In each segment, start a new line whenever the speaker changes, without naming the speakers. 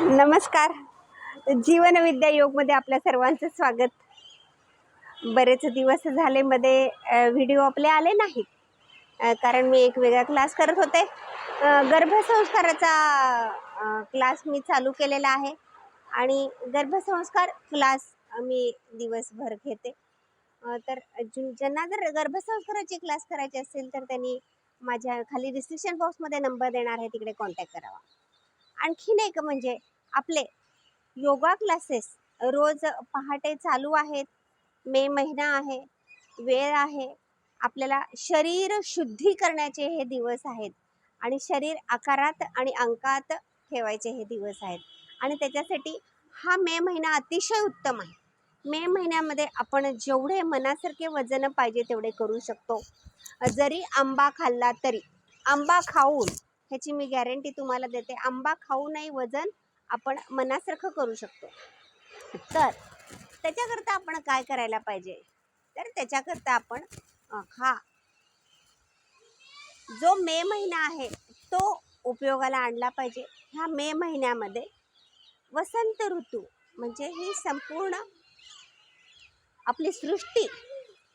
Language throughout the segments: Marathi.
नमस्कार. जीवनविद्या योगमध्ये आपल्या सर्वांचं स्वागत. बरेच दिवस झाले मध्ये व्हिडिओ आपले आले नाहीत. कारण मी एक वेगळा क्लास करत होते. गर्भसंस्काराचा क्लास मी चालू केलेला आहे. आणि गर्भसंस्कार क्लास मी दिवसभर घेते. तर ज्यांना जर गर्भसंस्काराचे क्लास करायचे असेल तर त्यांनी माझ्या खाली डिस्क्रिप्शन बॉक्समध्ये नंबर देणार आहे. तिकडे कॉन्टॅक्ट करावा. आणखीन एक म्हणजे आपले योगा क्लासेस रोज पहाटे चालू आहेत मे महिना आहे वेळ आहे आपल्याला शरीर शुद्धी करण्याचे हे दिवस आहेत आणि शरीर आकारात आणि अंकात ठेवायचे हे दिवस आहेत. आणि त्याच्यासाठी हा मे महिना अतिशय उत्तम आहे. मे महिन्यामध्ये आपण जेवढे मनासारखे वजन पाहिजे तेवढे करू शकतो. जरी आंबा खाल्ला तरी आंबा खाऊन ह्याची मी गॅरंटी तुम्हाला देते. आंबा खाऊनही वजन आपण मनासारखं करू शकतो. तर त्याच्याकरता आपण काय करायला पाहिजे? तर त्याच्याकरता आपण हा. जो मे महिना आहे तो उपयोगाला आणला पाहिजे. ह्या मे महिन्यामध्ये वसंत ऋतू म्हणजे ही संपूर्ण आपली सृष्टी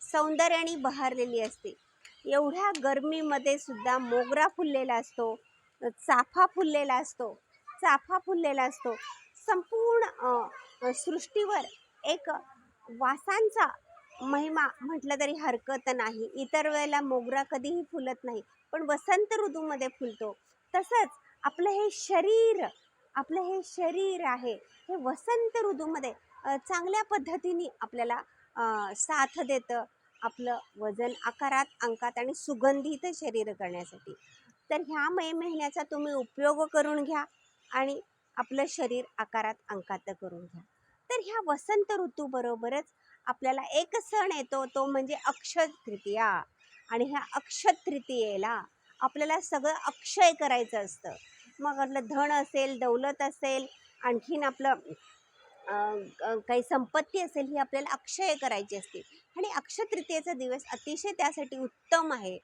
सौंदर्याने बहरलेली असते. एवढ्या गरमीमध्ये सुद्धा मोगरा फुललेला असतो चाफा फुललेला असतो चाफा फुललेला असतो. संपूर्ण सृष्टीवर एक वासांचा महिमा म्हटलं तरी हरकत नाही. इतर वेळेला मोगरा कधीही फुलत नाही पण वसंत ऋतूमध्ये फुलतो. तसंच आपलं हे शरीर आपलं हे शरीर आहे हे वसंत ऋतूमध्ये चांगल्या पद्धतीने आपल्याला साथ देतं आपलं वजन आकारात अंकात आणि सुगंधित शरीर करण्यासाठी. तर ह्या मे महिन्याचा तुम्ही उपयोग करून घ्या आणि आपलं शरीर आकारात अंकात करून घ्या. तर ह्या वसंत ऋतूबरोबरच आपल्याला एक सण येतो तो म्हणजे अक्षय तृतीया. आणि ह्या अक्षय तृतीयेला आपल्याला सगळं अक्षय करायचं असतं. मग आपलं धन असेल दौलत असेल आणखीन आपलं काही संपत्ती असेल ही आपल्याला अक्षय करायची असते. आणि अक्षतृतीयेचा दिवस अतिशय त्यासाठी उत्तम आहे.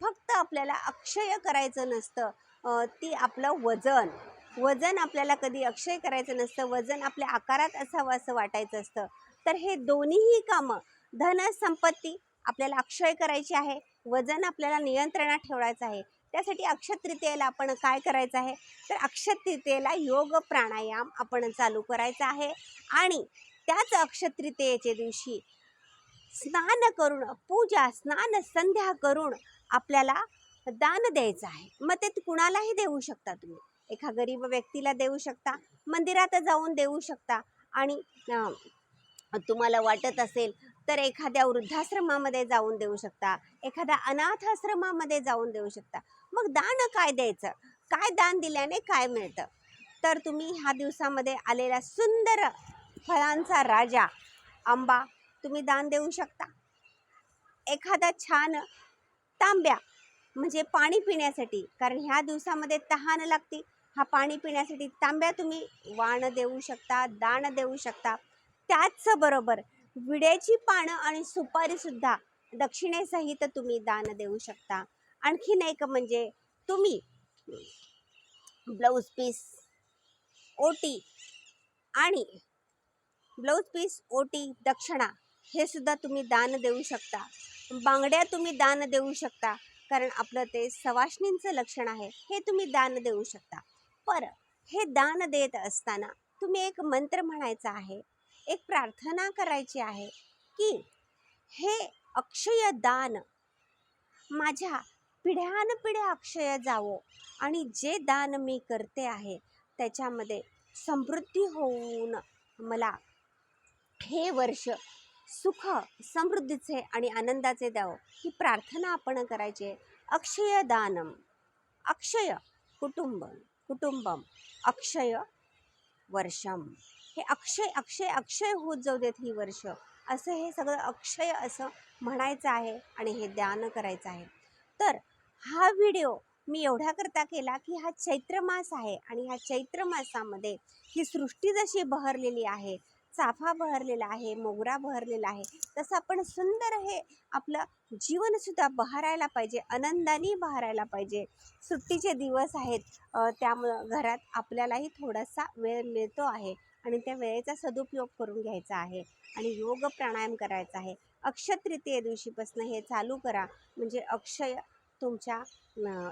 फक्त आपल्याला अक्षय करायचं नसतं ती आपलं वजन. वजन आपल्याला कधी अक्षय करायचं नसतं वजन आपल्या आकारात असावं असं वाटायचं असतं. तर हे दोन्हीही कामं धन संपत्ती आपल्याला अक्षय करायची आहे वजन आपल्याला नियंत्रणात ठेवायचं आहे. त्यासाठी अक्षय तृतीयेला आपण काय करायचं आहे? तर अक्षय तृतीयेला योग प्राणायाम आपण चालू करायचा आहे. आणि त्याच अक्षय तृतीयेच्या दिवशी स्नान करून पूजा स्नान संध्या करून आपल्याला दान द्यायचं आहे. मग ते कुणालाही देऊ शकता तुम्ही. एका गरीब व्यक्तीला देऊ शकता मंदिरात जाऊन देऊ शकता. आणि तुम्हाला वाटत असेल तर एखाद्या वृद्धाश्रमामध्ये जाऊन देऊ शकता एखाद्या अनाथाश्रमामध्ये जाऊन देऊ शकता. मग दान काय द्यायचं? काय दान दिल्याने काय मिळतं? तर तुम्ही ह्या दिवसामध्ये आलेला सुंदर फळांचा राजा आंबा तुम्ही दान देऊ शकता. एखादा छान तांब्या म्हणजे पाणी पिण्यासाठी कारण ह्या दिवसामध्ये तहान लागते. हा पाणी पिण्यासाठी तांब्या तुम्ही वाण देऊ शकता दान देऊ शकता. त्याचबरोबर विड्याची पानं आणि सुपारीसुद्धा दक्षिणेसहित तुम्ही दान देऊ शकता. आणखीन एक म्हणजे तुम्ही ब्लाऊज पीस ओटी आणि ब्लाऊज पीस ओटी दक्षिणा हे सुद्धा तुम्ही दान देऊ शकता. बांगड्या तुम्ही दान देऊ शकता कारण आपलं ते सवाष्णींचं लक्षण आहे हे तुम्ही दान देऊ शकता. पर हे दान देत असताना तुम्ही एक मंत्र म्हणायचा आहे एक प्रार्थना करायची आहे की हे अक्षय दान माझ्या पिढ्यानपिढ्या अक्षय जावो आणि जे दान मी करते आहे त्याच्यामध्ये समृद्धी होऊन मला हे वर्ष सुख समृद्धीचे आणि आनंदाचे द्यावं. ही प्रार्थना आपण करायची आहे. अक्षय दानम अक्षय कुटुंब कुटुंबम अक्षय वर्षम. हे अक्षय अक्षय अक्षय होत जाऊ देत ही वर्ष. असं हे सगळं अक्षय असं म्हणायचं आहे आणि हे ध्यान करायचं आहे. तर हा व्हिडिओ मी एवढ्याकरता केला की हा चैत्र मास आहे आणि ह्या चैत्र मासामध्ये ही सृष्टी जशी बहरलेली आहे चाफा बहरलेला आहे मोगरा बहरलेला आहे तसं आपण सुंदर हे आपलं जीवनसुद्धा बहरायला पाहिजे आनंदाने बहरायला पाहिजे. सुट्टीचे दिवस आहेत त्यामुळं घरात आपल्यालाही थोडासा वेळ मिळतो आहे. आणि त्या वेळेचा सदुपयोग करून घ्यायचा आहे आणि योग प्राणायाम करायचा आहे. अक्षतृतीये दिवशीपासून हे चालू करा. म्हणजे अक्षय तुमच्या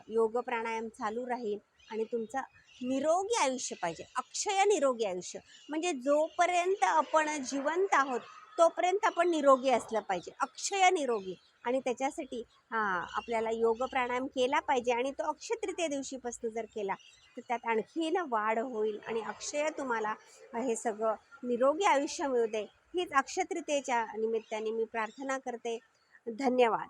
योग प्राणायाम चालू राहील आणि तुमचं निरोगी आयुष्य पाहिजे. अक्षय निरोगी आयुष्य. म्हणजे जोपर्यंत आपण जिवंत आहोत तोपर्यंत आपण निरोगी असलं पाहिजे. अक्षय निरोगी. आणि त्याच्यासाठी हां आपल्याला योग प्राणायाम केला पाहिजे आणि तो अक्षतृतीय दिवशीपासून जर केला तर त्यात आणखीन वाढ होईल आणि अक्षय तुम्हाला हे सगळं निरोगी आयुष्य मिळू दे. हीच अक्षयतृतीयेच्या निमित्ताने मी प्रार्थना करते. धन्यवाद.